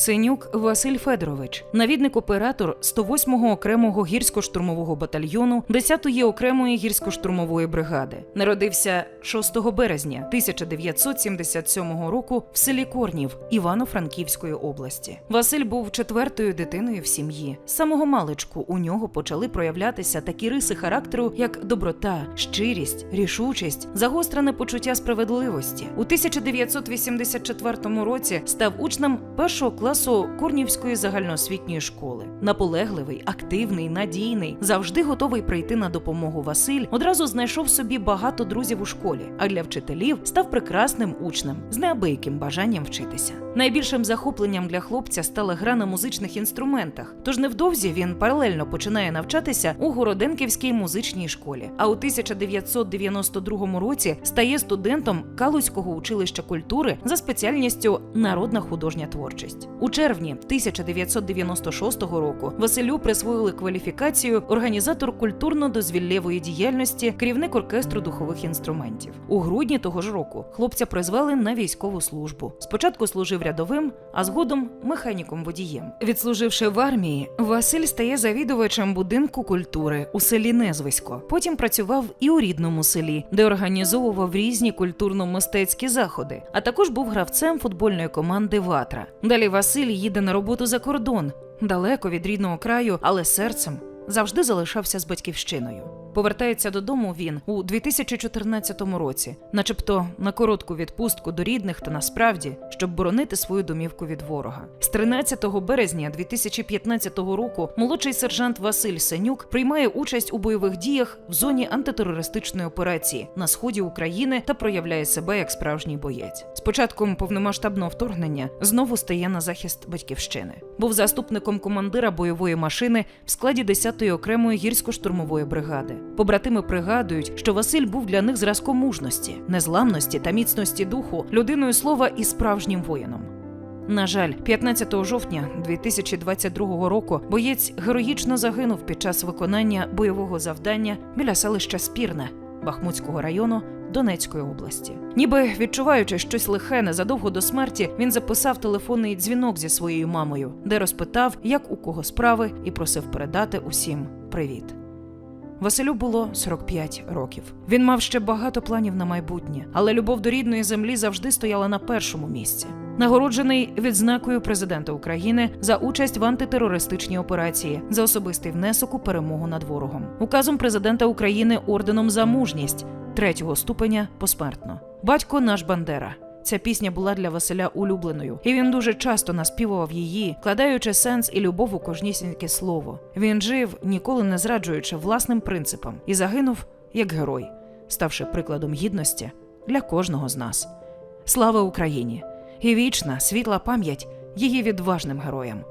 Синюк Василь Федорович, навідник-оператор 108-го окремого гірсько-штурмового батальйону 10-ї окремої гірсько-штурмової бригади. Народився 6 березня 1977 року в селі Корнів Івано-Франківської області. Василь був четвертою дитиною в сім'ї. Самого маличку у нього почали проявлятися такі риси характеру, як доброта, щирість, рішучість, загострене почуття справедливості. У 1984 році став учнем першого класу Корнівської загальноосвітньої школи. Наполегливий, активний, надійний, завжди готовий прийти на допомогу Василь одразу знайшов собі багато друзів у школі, а для вчителів став прекрасним учнем з неабияким бажанням вчитися. Найбільшим захопленням для хлопця стала гра на музичних інструментах. Тож невдовзі він паралельно починає навчатися у Городенківській музичній школі. А у 1992 році стає студентом Калузького училища культури за спеціальністю народна художня творчість. У червні 1996 року Василю присвоїли кваліфікацію організатор культурно-дозвіллєвої діяльності, керівник оркестру духових інструментів. У грудні того ж року хлопця призвали на військову службу. Спочатку служив рядовим, а згодом механіком водієм. Відслуживши в армії, Василь стає завідувачем будинку культури у селі Незвисько. Потім працював і у рідному селі, де організовував різні культурно-мистецькі заходи, а також був гравцем футбольної команди Ватра. Далі Василь їде на роботу за кордон, далеко від рідного краю, але серцем завжди залишався з батьківщиною. Повертається додому він у 2014 році, начебто на коротку відпустку до рідних та насправді, щоб боронити свою домівку від ворога. З 13 березня 2015 року молодший сержант Василь Сенюк приймає участь у бойових діях в зоні антитерористичної операції на сході України та проявляє себе як справжній боєць. З початком повномасштабного вторгнення знову стає на захист батьківщини. Був заступником командира бойової машини в складі 10-ї окремої гірсько-штурмової бригади. Побратими пригадують, що Василь був для них зразком мужності, незламності та міцності духу, людиною слова і справжнім воїном. На жаль, 15 жовтня 2022 року боєць героїчно загинув під час виконання бойового завдання біля селища Спірне Бахмутського району Донецької області. Ніби відчуваючи щось лихе незадовго до смерті, він записав телефонний дзвінок зі своєю мамою, де розпитав, як у кого справи, і просив передати усім привіт. Василю було 45 років. Він мав ще багато планів на майбутнє, але любов до рідної землі завжди стояла на першому місці. Нагороджений відзнакою президента України за участь в антитерористичній операції за особистий внесок у перемогу над ворогом, указом президента України орденом за мужність третього ступеня посмертно. Батько наш Бандера. Ця пісня була для Василя улюбленою, і він дуже часто наспівував її, вкладаючи сенс і любов у кожнісіньке слово. Він жив, ніколи не зраджуючи власним принципам, і загинув як герой, ставши прикладом гідності для кожного з нас. Слава Україні! І вічна світла пам'ять її відважним героям,